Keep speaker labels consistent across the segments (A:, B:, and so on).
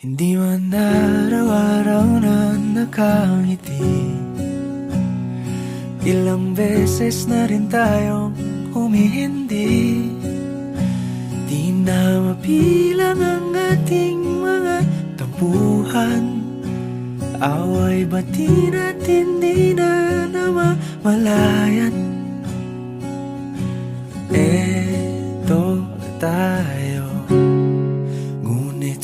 A: Hindi man araw-araw na nakangiti. Ilang beses na rin tayong humihindi. Di na mapilang ang ating mga tampuhan. Away bati natin di na namamalayan? Eto tayo. Ngunit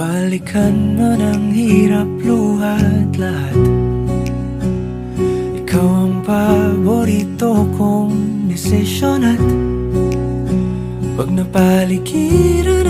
A: balikan man ang hirap luhat lahat. Ikaw ang paborito kong desisyon at Pag napaligiran